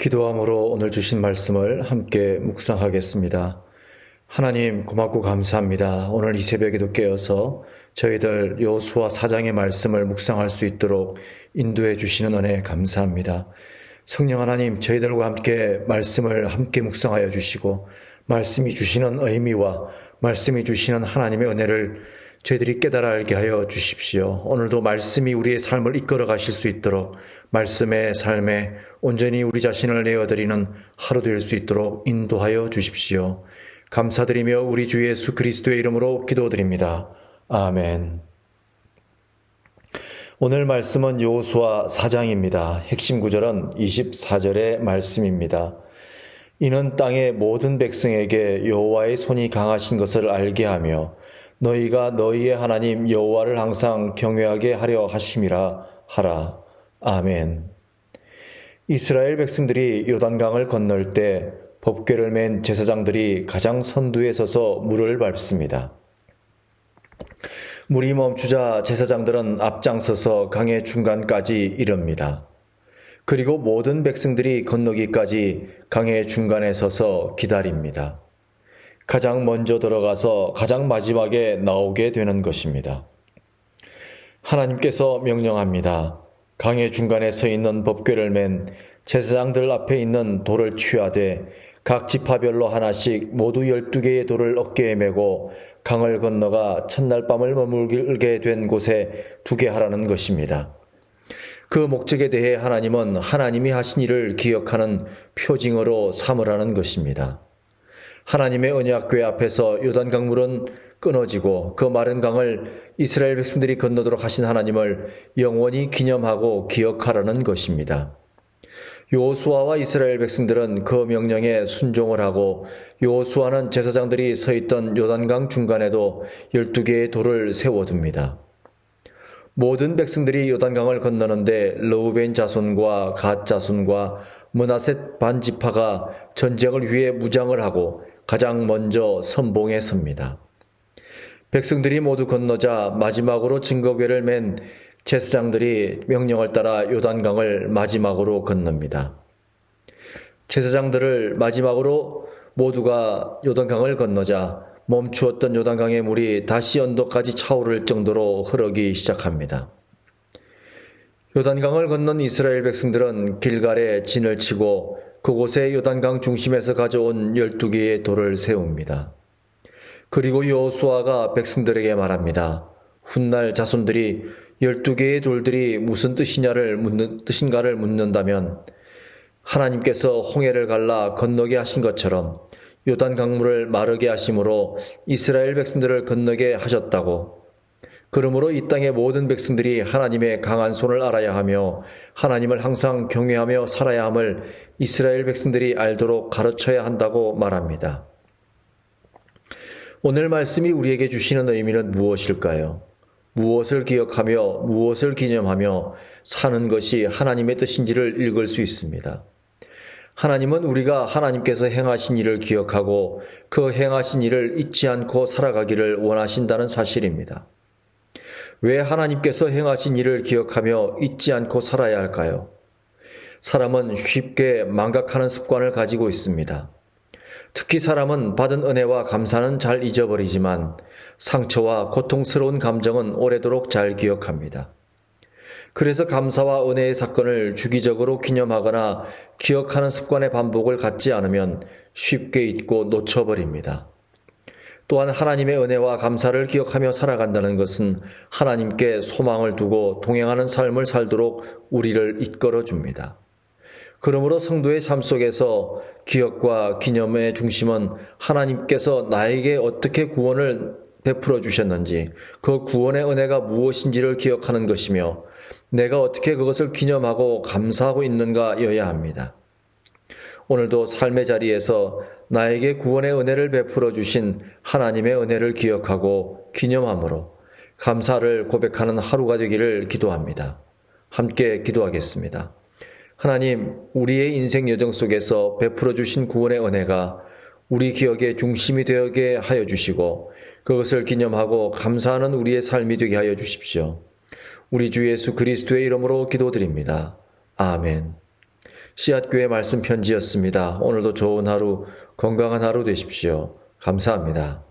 기도함으로 오늘 주신 말씀을 함께 묵상하겠습니다. 하나님 고맙고 감사합니다. 오늘 이 새벽에도 깨어서 저희들 요수와 사장의 말씀을 묵상할 수 있도록 인도해 주시는 은혜 감사합니다. 성령 하나님 저희들과 함께 말씀을 함께 묵상하여 주시고 말씀이 주시는 의미와 말씀이 주시는 하나님의 은혜를 저희들이 깨달아 알게 하여 주십시오. 오늘도 말씀이 우리의 삶을 이끌어 가실 수 있도록 말씀의 삶에 온전히 우리 자신을 내어드리는 하루 될 수 있도록 인도하여 주십시오. 감사드리며 우리 주 예수 그리스도의 이름으로 기도드립니다. 아멘. 오늘 말씀은 요수와 4장입니다. 핵심 구절은 24절의 말씀입니다. 이는 땅의 모든 백성에게 여호와의 손이 강하신 것을 알게 하며 너희가 너희의 하나님 여호와를 항상 경외하게 하려 하심이라 하라. 아멘. 이스라엘 백성들이 요단강을 건널 때 법궤를 맨 제사장들이 가장 선두에 서서 물을 밟습니다. 물이 멈추자 제사장들은 앞장서서 강의 중간까지 이릅니다. 그리고 모든 백성들이 건너기까지 강의 중간에 서서 기다립니다. 가장 먼저 들어가서 가장 마지막에 나오게 되는 것입니다. 하나님께서 명령합니다. 강의 중간에 서 있는 법궤를 맨 제사장들 앞에 있는 돌을 취하되 각 지파별로 하나씩 모두 열두 개의 돌을 어깨에 메고 강을 건너가 첫날 밤을 머물게 된 곳에 두게 하라는 것입니다. 그 목적에 대해 하나님은 하나님이 하신 일을 기억하는 표징으로 삼으라는 것입니다. 하나님의 언약 궤 앞에서 요단 강물은 끊어지고 그 마른 강을 이스라엘 백성들이 건너도록 하신 하나님을 영원히 기념하고 기억하라는 것입니다. 요수아와 이스라엘 백성들은 그 명령에 순종을 하고 요수아는 제사장들이 서 있던 요단강 중간에도 12개의 돌을 세워둡니다. 모든 백성들이 요단강을 건너는데 러우벤 자손과 갓 자손과 문하셋 반지파가 전쟁을 위해 무장을 하고 가장 먼저 선봉에 섭니다. 백성들이 모두 건너자 마지막으로 증거궤를 맨 제사장들이 명령을 따라 요단강을 마지막으로 건넙니다. 제사장들을 마지막으로 모두가 요단강을 건너자 멈추었던 요단강의 물이 다시 언덕까지 차오를 정도로 흐르기 시작합니다. 요단강을 건넌 이스라엘 백성들은 길갈에 진을 치고 그곳에 요단강 중심에서 가져온 12개의 돌을 세웁니다. 그리고 여호수아가 백성들에게 말합니다. 훗날 자손들이 12개의 돌들이 무슨 뜻이냐를 묻는 뜻인가를 묻는다면 하나님께서 홍해를 갈라 건너게 하신 것처럼 요단 강물을 마르게 하심으로 이스라엘 백성들을 건너게 하셨다고 그러므로 이 땅의 모든 백성들이 하나님의 강한 손을 알아야 하며 하나님을 항상 경외하며 살아야 함을 이스라엘 백성들이 알도록 가르쳐야 한다고 말합니다. 오늘 말씀이 우리에게 주시는 의미는 무엇일까요? 무엇을 기억하며 무엇을 기념하며 사는 것이 하나님의 뜻인지를 읽을 수 있습니다. 하나님은 우리가 하나님께서 행하신 일을 기억하고 그 행하신 일을 잊지 않고 살아가기를 원하신다는 사실입니다. 왜 하나님께서 행하신 일을 기억하며 잊지 않고 살아야 할까요? 사람은 쉽게 망각하는 습관을 가지고 있습니다. 특히 사람은 받은 은혜와 감사는 잘 잊어버리지만 상처와 고통스러운 감정은 오래도록 잘 기억합니다. 그래서 감사와 은혜의 사건을 주기적으로 기념하거나 기억하는 습관의 반복을 갖지 않으면 쉽게 잊고 놓쳐버립니다. 또한 하나님의 은혜와 감사를 기억하며 살아간다는 것은 하나님께 소망을 두고 동행하는 삶을 살도록 우리를 이끌어 줍니다. 그러므로 성도의 삶 속에서 기억과 기념의 중심은 하나님께서 나에게 어떻게 구원을 베풀어 주셨는지, 그 구원의 은혜가 무엇인지를 기억하는 것이며, 내가 어떻게 그것을 기념하고 감사하고 있는가여야 합니다. 오늘도 삶의 자리에서 나에게 구원의 은혜를 베풀어 주신 하나님의 은혜를 기억하고 기념함으로 감사를 고백하는 하루가 되기를 기도합니다. 함께 기도하겠습니다. 하나님, 우리의 인생 여정 속에서 베풀어 주신 구원의 은혜가 우리 기억의 중심이 되게 하여 주시고 그것을 기념하고 감사하는 우리의 삶이 되게 하여 주십시오. 우리 주 예수 그리스도의 이름으로 기도드립니다. 아멘. 씨앗교회 말씀 편지였습니다. 오늘도 좋은 하루, 건강한 하루 되십시오. 감사합니다.